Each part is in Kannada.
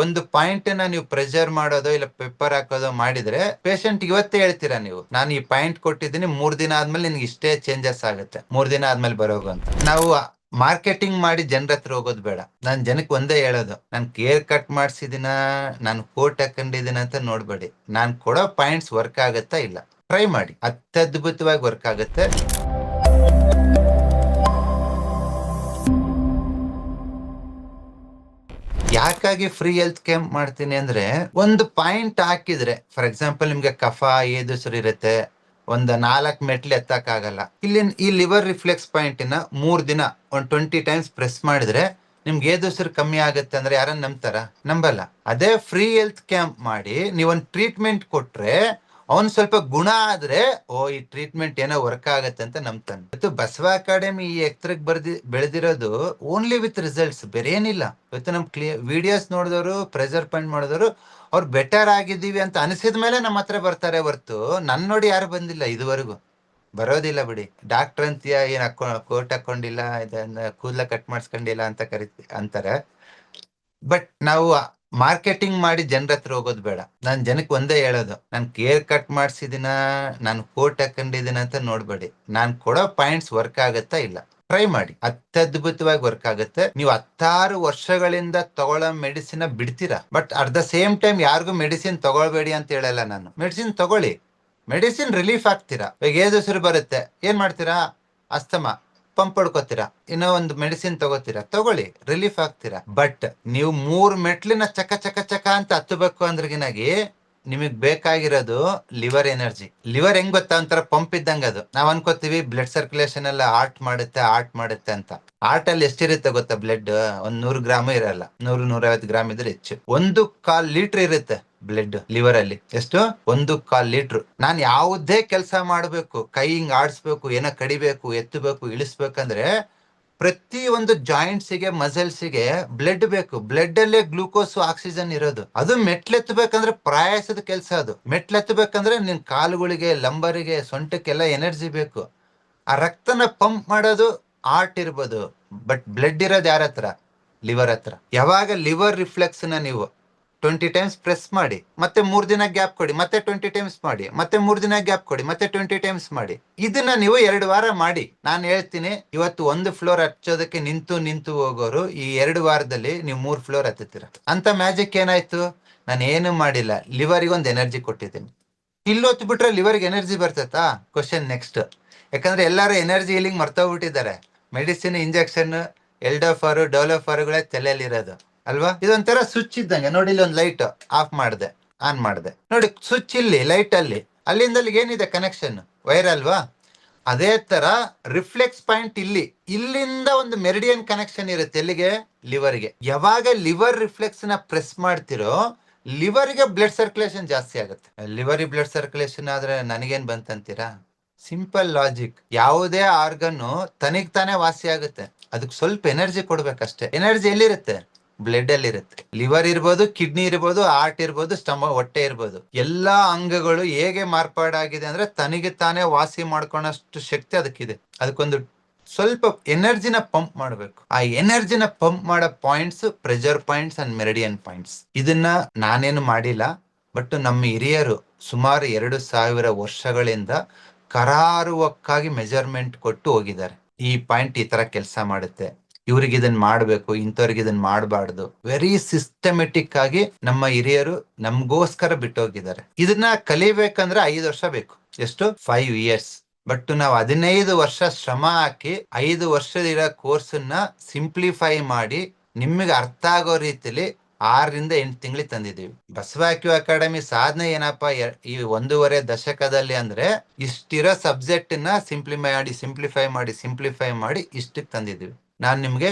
ಒಂದು ಪಾಯಿಂಟ್ನ ನೀವು ಪ್ರೆಷರ್ ಮಾಡೋದು ಇಲ್ಲ ಪೆಪ್ಪರ್ ಹಾಕೋದು ಮಾಡಿದ್ರೆ ಪೇಷಂಟ್ ಇವತ್ತೇ ಹೇಳ್ತೀರಾ ನೀವು? ನಾನು ಈ ಪಾಯಿಂಟ್ ಕೊಟ್ಟಿದ್ದೀನಿ, ಮೂರ್ ದಿನ ಆದ್ಮೇಲೆ ನಿನ್ಗೆ ಇಷ್ಟೇ ಚೇಂಜಸ್ ಆಗುತ್ತೆ. ಮೂರ್ ದಿನ ಆದ್ಮೇಲೆ ಬರೋಗು ಅಂತ. ನಾವು ಮಾರ್ಕೆಟಿಂಗ್ ಮಾಡಿ ಜನರ ಹತ್ರ ಹೋಗೋದು ಬೇಡ. ನಾನ್ ಜನಕ್ಕೆ ಒಂದೇ ಹೇಳೋದು, ನಾನು ಕೇರ್ ಕಟ್ ಮಾಡ್ಸಿದಿನ, ನಾನು ಕೋಟ್ ಹಾಕೊಂಡಿದ್ದೀನ ಅಂತ ನೋಡ್ಬೇಡಿ. ನಾನ್ ಕೊಡೋ ಪಾಯಿಂಟ್ಸ್ ವರ್ಕ್ ಆಗುತ್ತಾ ಇಲ್ಲ? ಟ್ರೈ ಮಾಡಿ. ಅತ್ಯದ್ಭುತವಾಗಿ ವರ್ಕ್ ಆಗುತ್ತೆ. ಯಾಕಾಗಿ ಫ್ರೀ ಹೆಲ್ತ್ ಕ್ಯಾಂಪ್ ಮಾಡ್ತೀನಿ ಅಂದ್ರೆ ಒಂದು ಪಾಯಿಂಟ್ ಹಾಕಿದ್ರೆ ಫಾರ್ ಎಕ್ಸಾಂಪಲ್ ನಿಮ್ಗೆ ಕಫ ಏದುಸರು ಇರುತ್ತೆ, ಒಂದ್ ನಾಲ್ಕು ಮೆಟ್ಲು ಎತ್ತಕ್ಕಾಗಲ್ಲ. ಇಲ್ಲಿ ಈ ಲಿವರ್ ರಿಫ್ಲೆಕ್ಸ್ ಪಾಯಿಂಟ್ ಮೂರ್ ದಿನ, ಒಂದ್ ಟ್ವೆಂಟಿ ಟೈಮ್ಸ್ ಪ್ರೆಸ್ ಮಾಡಿದ್ರೆ ನಿಮ್ಗೆ ಏದುಸರು ಕಮ್ಮಿ ಆಗುತ್ತೆ ಅಂದ್ರೆ ಯಾರನ್ನ ನಂಬ್ತಾರ? ನಂಬಲ್ಲ. ಅದೇ ಫ್ರೀ ಹೆಲ್ತ್ ಕ್ಯಾಂಪ್ ಮಾಡಿ ನೀವೊಂದು ಟ್ರೀಟ್ಮೆಂಟ್ ಕೊಟ್ರೆ ಅವನ್ ಸ್ವಲ್ಪ ಗುಣ ಆದ್ರೆ, ಓ, ಈ ಟ್ರೀಟ್ಮೆಂಟ್ ಏನೋ ವರ್ಕ್ ಆಗತ್ತೆ ಅಂತ ನಂಬ್ತಾನೆ. ಇವತ್ತು ಬಸವ ಅಕಾಡೆಮಿ ಈ ಎತ್ತರಕ್ಕೆ ಬರ್ದಿ, ಬೆಳೆದಿರೋದು ಓನ್ಲಿ ವಿತ್ ರಿಸಲ್ಟ್ಸ್ ಬೇರೆ ಏನಿಲ್ಲ ಇವತ್ತು ನಮ್ ಕ್ಲಿಯರ್ ವಿಡಿಯೋಸ್ ನೋಡಿದವರು ಪ್ರೆಸರ್ ಪಾಯಿಂಟ್ ಮಾಡಿದವರು, ಅವ್ರು ಬೆಟರ್ ಆಗಿದ್ದೀವಿ ಅಂತ ಅನಿಸಿದ ಮೇಲೆ ನಮ್ಮ ಹತ್ರ ಬರ್ತಾರೆ ಹೊರ್ತು. ನನ್ ನೋಡಿ ಯಾರು ಬಂದಿಲ್ಲ ಇದುವರೆಗೂ. ಬರೋದಿಲ್ಲ ಬಿಡಿ. ಡಾಕ್ಟರ್ ಅಂತೀಯ, ಏನ್ ಹಾಕೊ ಕೋಟ್ ಹಾಕೊಂಡಿಲ್ಲ, ಇದನ್ನ ಕೂದಲ ಕಟ್ ಮಾಡಿಸ್ಕೊಂಡಿಲ್ಲ ಅಂತ ಕರಿತಿ, ಅಂತಾರೆ. ಬಟ್ ನಾವು ಮಾರ್ಕೆಟಿಂಗ್ ಮಾಡಿ ಜನರ ಹತ್ರ ಹೋಗೋದು ಬೇಡ. ನಾನ್ ಜನಕ್ಕೆ ಒಂದೇ ಹೇಳೋದು, ನಾನು ಕೇರ್ ಕಟ್ ಮಾಡ್ಸಿದಿನ, ನಾನು ಕೋಟ್ ಹಾಕೊಂಡಿದ್ದೀನ ಅಂತ ನೋಡ್ಬೇಡಿ. ನಾನು ಕೊಡೋ ಪಾಯಿಂಟ್ಸ್ ವರ್ಕ್ ಆಗತ್ತಾ ಇಲ್ಲ. ಟ್ರೈ ಮಾಡಿ. ಅತ್ಯದ್ಭುತವಾಗಿ ವರ್ಕ್ ಆಗುತ್ತೆ. ನೀವು ಹತ್ತಾರು ವರ್ಷಗಳಿಂದ ತಗೊಳ್ಳೋ ಮೆಡಿಸಿನ್ ಬಿಡ್ತೀರಾ? But at the same time ಯಾರಿಗೂ ಮೆಡಿಸಿನ್ ತಗೊಳ್ಬೇಡಿ ಅಂತ ಹೇಳಲ್ಲ ನಾನು. ಮೆಡಿಸಿನ್ ತಗೊಳ್ಳಿ. ಮೆಡಿಸಿನ್ ರಿಲೀಫ್ ಆಗ್ತೀರಾ? ಈಗ ಏದುಸಿರು ಬರುತ್ತೆ. ಏನ್ ಮಾಡ್ತೀರಾ? ಅಸ್ತಮ. ಪಂಪ್ ಹೊಡ್ಕೋತೀರಾ? ಇನ್ನ ಒಂದು ಮೆಡಿಸಿನ್ ತಗೋತೀರಾ? ತಗೊಳ್ಳಿ ರಿಲೀಫ್ ಆಗ್ತೀರಾ? ಬಟ್ ನೀವು ಮೂರ್ ಮೆಟ್ಲಿನ ಚಕ ಚಕ ಚಕ ಅಂತ ಹತ್ತಬೇಕು ಅಂದ್ರಗಿನಾಗಿ ನಿಮಗ್ ಬೇಕಾಗಿರೋದು ಲಿವರ್ ಎನರ್ಜಿ ಲಿವರ್ ಹೆಂಗ್ ಗೊತ್ತಾ? ಒಂಥರ ಪಂಪ್ ಇದ್ದಂಗ ಅದು. ನಾವ್ ಅನ್ಕೋತೀವಿ ಬ್ಲಡ್ ಸರ್ಕ್ಯುಲೇಷನ್ ಎಲ್ಲ ಆರ್ಟ್ ಮಾಡುತ್ತೆ ಆರ್ಟ್ ಮಾಡುತ್ತೆ ಅಂತ. ಆರ್ಟ್ ಅಲ್ಲಿ ಎಷ್ಟಿರುತ್ತೆ ಗೊತ್ತಾ ಬ್ಲಡ್ ಒಂದ್ ನೂರು ಗ್ರಾಮ್ ಇರಲ್ಲ. ನೂರು, ನೂರೈವತ್ತು ಗ್ರಾಮ್ ಇದ್ರೆ ಹೆಚ್ಚು. ಒಂದು ಕಾಲ್ ಲೀಟರ್ ಇರುತ್ತೆ. ಬ್ಲಡ್ ಲಿವರ್ ಅಲ್ಲಿ. ಎಷ್ಟು? ಒಂದು ಕಾಲ್ ಲೀಟರ್. ನಾನ್ ಯಾವುದೇ ಕೆಲಸ ಮಾಡಬೇಕು, ಕೈ ಹಿಂಗ್ ಆಡಿಸ್ಬೇಕು, ಏನೋ ಕಡಿಬೇಕು, ಎತ್ತಬೇಕು, ಇಳಿಸ್ಬೇಕಂದ್ರೆ ಪ್ರತಿ ಒಂದು ಜಾಯಿಂಟ್ಸ್ಗೆ ಮಸಲ್ಸ್ಗೆ ಬ್ಲಡ್ ಬೇಕು. ಬ್ಲಡ್ ಅಲ್ಲೇ ಗ್ಲೂಕೋಸ್ ಆಕ್ಸಿಜನ್ ಇರೋದು. ಅದು ಮೆಟ್ಲೆತ್ತಬೇಕಂದ್ರೆ ಪ್ರಾಯಸದ ಕೆಲಸ ಅದು. ಮೆಟ್ಲೆತ್ತಬೇಕಂದ್ರೆ ನಿನ್ ಕಾಲುಗಳಿಗೆ ಲಂಬರಿಗೆ ಸೊಂಟಕ್ಕೆಲ್ಲ ಎನರ್ಜಿ ಬೇಕು. ಆ ರಕ್ತನ ಪಂಪ್ ಮಾಡೋದು ಆರ್ಟ್ ಇರ್ಬೋದು. ಬಟ್ ಬ್ಲಡ್ ಇರೋದು ಯಾರ ಹತ್ರ ಲಿವರ್ ಹತ್ರ. ಯಾವಾಗ ಲಿವರ್ ರಿಫ್ಲೆಕ್ಸ್ನ ನೀವು ಟ್ವೆಂಟಿ ಟೈಮ್ಸ್ ಪ್ರೆಸ್ ಮಾಡಿ, ಮತ್ತೆ ಮೂರು ದಿನ ಗ್ಯಾಪ್ ಕೊಡಿ, ಮತ್ತೆ ಟ್ವೆಂಟಿ ಟೈಮ್ಸ್ ಮಾಡಿ, ಮತ್ತೆ ಮೂರು ದಿನ ಗ್ಯಾಪ್ ಕೊಡಿ, ಮತ್ತೆ ಟ್ವೆಂಟಿ ಟೈಮ್ಸ್ ಮಾಡಿ. ಇದನ್ನ ನೀವು ಎರಡು ವಾರ ಮಾಡಿ. ನಾನು ಹೇಳ್ತೀನಿ, ಇವತ್ತು ಒಂದು ಫ್ಲೋರ್ ಹಚ್ಚೋದಕ್ಕೆ ನಿಂತು ನಿಂತು ಹೋಗೋರು ಈ ಎರಡು ವಾರದಲ್ಲಿ ನೀವು ಮೂರು ಫ್ಲೋರ್ ಹತ್ತುತ್ತೀರ. ಅಂತ ಮ್ಯಾಜಿಕ್ ಏನಾಯ್ತು? ನಾನು ಏನು ಮಾಡಿಲ್ಲ. ಲಿವರಿಗೆ ಒಂದು ಎನರ್ಜಿ ಕೊಟ್ಟಿದ್ದೀನಿ. ಇಲ್ಲಿ ಹೊತ್ತು ಬಿಟ್ರೆ ಲಿವರ್ಗೆ ಎನರ್ಜಿ ಬರ್ತೈತಾ ಕ್ವಶನ್ ನೆಕ್ಸ್ಟ್ ಯಾಕಂದ್ರೆ ಎಲ್ಲರೂ ಎನರ್ಜಿ ಹೀಲಿಂಗ್ ಮರ್ತೋಗ್ಬಿಟ್ಟಿದ್ದಾರೆ. ಮೆಡಿಸಿನ್ ಇಂಜೆಕ್ಷನ್ ಎಲ್ಡೋಫಾರು ಡೋಲೋಫಾರುಗಳೇ ತಲೆಯಲ್ಲಿರೋದು. ಅಲ್ವಾ? ಇದೊಂಥರ ಸ್ವಿಚ್ ಇದ್ದಂಗೆ. ನೋಡಿ ಇಲ್ಲಿ ಒಂದು ಲೈಟ್ ಆಫ್ ಮಾಡಿದೆ ಆನ್ ಮಾಡಿದೆ. ನೋಡಿ ಸ್ವಿಚ್ ಇಲ್ಲಿ ಲೈಟ್ ಅಲ್ಲಿ. ಅಲ್ಲಿಂದ ಅಲ್ಲಿಗೆ ಏನಿದೆ ಕನೆಕ್ಷನ್ ವೈರ್ ಅಲ್ವಾ? ಅದೇ ತರ ರಿಫ್ಲೆಕ್ಸ್ ಪಾಯಿಂಟ್ ಇಲ್ಲಿ. ಇಲ್ಲಿಂದ ಒಂದು ಮೆರಿಡಿಯನ್ ಕನೆಕ್ಷನ್ ಇರುತ್ತೆ. ಎಲ್ಲಿಗೆ? ಲಿವರ್ಗೆ ಯಾವಾಗ ಲಿವರ್ ರಿಫ್ಲೆಕ್ಸ್ನ ಪ್ರೆಸ್ ಮಾಡ್ತಿರೋ ಲಿವರ್ಗೆ ಬ್ಲಡ್ ಸರ್ಕ್ಯುಲೇಷನ್ ಜಾಸ್ತಿ ಆಗುತ್ತೆ. ಲಿವರ್ ಬ್ಲಡ್ ಸರ್ಕ್ಯುಲೇಷನ್ ಆದ್ರೆ ನನಗೇನ್ ಬಂತಂತೀರಾ? ಸಿಂಪಲ್ ಲಾಜಿಕ್ ಯಾವುದೇ ಆರ್ಗನ್ ತನಿಗ್ ತಾನೇ ವಾಸಿ ಆಗುತ್ತೆ. ಅದಕ್ಕೆ ಸ್ವಲ್ಪ ಎನರ್ಜಿ ಕೊಡ್ಬೇಕಷ್ಟೇ. ಎನರ್ಜಿ ಎಲ್ಲಿರುತ್ತೆ? ಬ್ಲಡ್ ಅಲ್ಲಿ ಇರುತ್ತೆ. ಲಿವರ್ ಇರ್ಬೋದು ಕಿಡ್ನಿ ಇರ್ಬೋದು ಹಾರ್ಟ್ ಇರ್ಬೋದು ಸ್ಟಮ ಹೊಟ್ಟೆ ಇರ್ಬೋದು. ಎಲ್ಲಾ ಅಂಗಗಳು ಹೇಗೆ ಮಾರ್ಪಾಡಾಗಿದೆ ಅಂದ್ರೆ ತನಿಗೆ ತಾನೇ ವಾಸಿ ಮಾಡ್ಕೊಳಷ್ಟು ಶಕ್ತಿ ಅದಕ್ಕಿದೆ. ಅದಕ್ಕೊಂದು ಸ್ವಲ್ಪ ಎನರ್ಜಿನ ಪಂಪ್ ಮಾಡಬೇಕು. ಆ ಎನರ್ಜಿನ ಪಂಪ್ ಮಾಡೋ points pressure points and meridian points ಇದನ್ನ ನಾನೇನು ಮಾಡಿಲ್ಲ ಬಟ್ ನಮ್ಮ ಹಿರಿಯರು ಸುಮಾರು ಎರಡು ಸಾವಿರ ವರ್ಷಗಳಿಂದ ಕರಾರುವಕ್ಕಾಗಿ ಮೆಜರ್ಮೆಂಟ್ ಕೊಟ್ಟು ಹೋಗಿದ್ದಾರೆ. ಈ ಪಾಯಿಂಟ್ ಈ ತರ ಕೆಲಸ ಮಾಡುತ್ತೆ. ಇವ್ರಿಗೆ ಇದನ್ನ ಮಾಡ್ಬೇಕು, ಇಂಥವ್ರಿಗೆ ಇದನ್ನ ಮಾಡಬಾರ್ದು. ವೆರಿ ಸಿಸ್ಟಮೆಟಿಕ್ ಆಗಿ ನಮ್ಮ ಹಿರಿಯರು ನಮ್ಗೋಸ್ಕರ ಬಿಟ್ಟೋಗಿದ್ದಾರೆ. ಇದನ್ನ ಕಲಿಬೇಕಂದ್ರೆ ಐದು ವರ್ಷ ಬೇಕು. ಎಷ್ಟು? ಫೈವ್ ಇಯರ್ಸ್ ಬಟ್ ನಾವು ಹದಿನೈದು ವರ್ಷ ಶ್ರಮ ಹಾಕಿ ಐದು ವರ್ಷದ ಇರೋ ಕೋರ್ಸ್ನ ಸಿಂಪ್ಲಿಫೈ ಮಾಡಿ ನಿಮಗೆ ಅರ್ಥ ಆಗೋ ರೀತಿಲಿ ಆರರಿಂದ ಎಂಟು ತಿಂಗಳಿಗೆ ತಂದಿದ್ದೀವಿ. ಬಸವಾಕ್ಯೂ ಅಕಾಡೆಮಿ ಸಾಧನೆ ಏನಪ್ಪಾ ಈ ಒಂದೂವರೆ ದಶಕದಲ್ಲಿ ಅಂದ್ರೆ ಇಷ್ಟಿರೋ ಸಬ್ಜೆಕ್ಟ್ನ ಸಿಂಪ್ಲಿಫೈ ಮಾಡಿ ಸಿಂಪ್ಲಿಫೈ ಮಾಡಿ ಸಿಂಪ್ಲಿಫೈ ಮಾಡಿ ಇಷ್ಟಕ್ಕೆ ತಂದಿದ್ದೀವಿ. ನಾನ್ ನಿಮಗೆ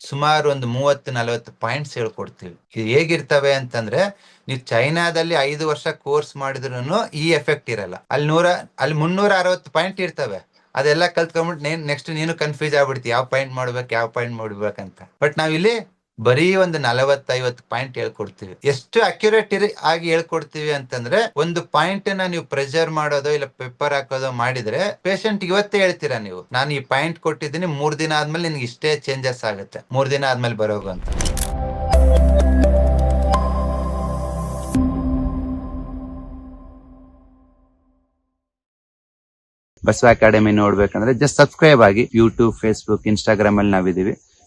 ಸುಮಾರು ಒಂದು ಮೂವತ್ತು, ನಲವತ್ತು ಪಾಯಿಂಟ್ಸ್ ಹೇಳ್ಕೊಡ್ತೀವಿ. ಇದು ಹೇಗಿರ್ತವೆ ಅಂತಂದ್ರೆ, ನೀವು ಚೈನಾದಲ್ಲಿ ಐದು ವರ್ಷ ಕೋರ್ಸ್ ಮಾಡಿದ್ರು ಈ ಎಫೆಕ್ಟ್ ಇರಲ್ಲ. ಅಲ್ಲಿ ನೂರ, ಅಲ್ಲಿ ಮುನ್ನೂರ ಅರವತ್ತು ಪಾಯಿಂಟ್ ಇರ್ತವೆ. ಅದೆಲ್ಲ ಕಲ್ತ್ಕೊಂಡ್ಬಿಟ್ಟು ನೆಕ್ಸ್ಟ್ ನೀನು ಕನ್ಫ್ಯೂಸ್ ಆಗ್ಬಿಡ್ತಿ. ಯಾವ ಪಾಯಿಂಟ್ ಮಾಡ್ಬೇಕು, ಯಾವ ಪಾಯಿಂಟ್ ಮಾಡ್ಬೇಕಂತ ಬಟ್ ನಾವಿಲ್ಲಿ ಬರೀ ಒಂದು ನಲವತ್ತೈವತ್ತು ಪಾಯಿಂಟ್ ಹೇಳ್ಕೊಡ್ತೀವಿ. ಎಷ್ಟು ಅಕ್ಯುರೇಟ್ ಆಗಿ ಹೇಳ್ಕೊಡ್ತೀವಿ ಅಂತಂದ್ರೆ, ಒಂದು ಪಾಯಿಂಟ್ನ ನೀವು ಪ್ರೆಷರ್ ಮಾಡೋದೋ ಇಲ್ಲ ಪೇಪರ್ ಹಾಕೋದೋ ಮಾಡಿದ್ರೆ ಪೇಷಂಟ್ ಇವತ್ತೇ ಹೇಳ್ತೀರಾ ನೀವು, ನಾನು ಈ ಪಾಯಿಂಟ್ ಕೊಟ್ಟಿದ್ದೀನಿ, ಮೂರ್ ದಿನ ಆದ್ಮೇಲೆ ನಿನ್ಗೆ ಇಷ್ಟೇ ಚೇಂಜಸ್ ಆಗುತ್ತೆ, ಮೂರ್ ದಿನ ಆದ್ಮೇಲೆ ಬರೋಗಂತ ಬಸವ ಅಕಾಡೆಮಿ ನೋಡ್ಬೇಕಂದ್ರೆ ಜಸ್ಟ್ ಸಬ್ಸ್ಕ್ರೈಬ್ ಆಗಿ ಯೂಟ್ಯೂಬ್ ಫೇಸ್ಬುಕ್ ಇನ್ಸ್ಟಾಗ್ರಾಮ್ ಅಲ್ಲಿ ನಾವಿದೀವಿ